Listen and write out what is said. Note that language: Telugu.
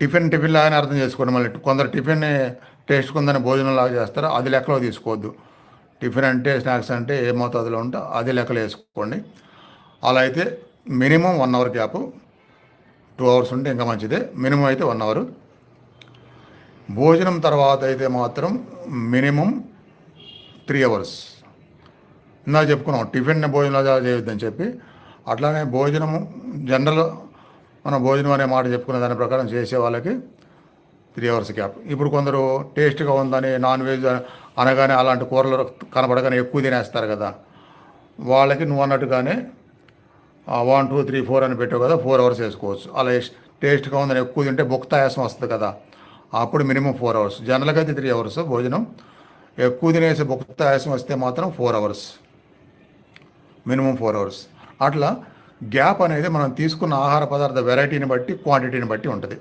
టిఫిన్ టిఫిన్ లాగానే అర్థం చేసుకోండి మళ్ళీ. కొందరు టిఫిన్ టేస్ట్ కొందని భోజనం లాగా చేస్తారు అది లెక్కలో తీసుకోవద్దు. టిఫిన్ అంటే స్నాక్స్ అంటే ఏ మోతాదులో ఉంటే అది లెక్కలో వేసుకోండి. అలా అయితే minimum one hour gap. Two hours ఉంటే ఇంకా మంచిదే. మినిమం అయితే వన్ అవర్. భోజనం తర్వాత అయితే మాత్రం మినిమం త్రీ అవర్స్. ఇందాక చెప్పుకున్నాం టిఫిన్ భోజనం చేయొద్దని చెప్పి. అట్లానే భోజనము జనరల్ మనం భోజనం అనే మాట చెప్పుకునే దాని ప్రకారం చేసే వాళ్ళకి త్రీ అవర్స్ గ్యాప్ ఇప్పుడు కొందరు టేస్ట్గా ఉందని నాన్ వెజ్ అనగానే అలాంటి కూరలు కనబడగానే ఎక్కువ తినేస్తారు కదా. వాళ్ళకి నువ్వు అన్నట్టుగానే వన్ టూ త్రీ ఫోర్ అని పెట్టావు కదా ఫోర్ అవర్స్ వేసుకోవచ్చు. అలా టేస్ట్గా ఉందని ఎక్కువ తింటే బుక్తాయాసం వస్తుంది కదా. అప్పుడు మినిమం ఫోర్ అవర్స్ జనరల్గా అయితే త్రీ అవర్స్ భోజనం. ఎక్కువ తినేసి బుక్తాయాసం వస్తే మాత్రం four hours minimum four hours అట్లా గ్యాప్ అనేది మనం తీసుకున్న ఆహార పదార్థ వెరైటీని బట్టి క్వాంటిటీని బట్టి ఉంటుంది.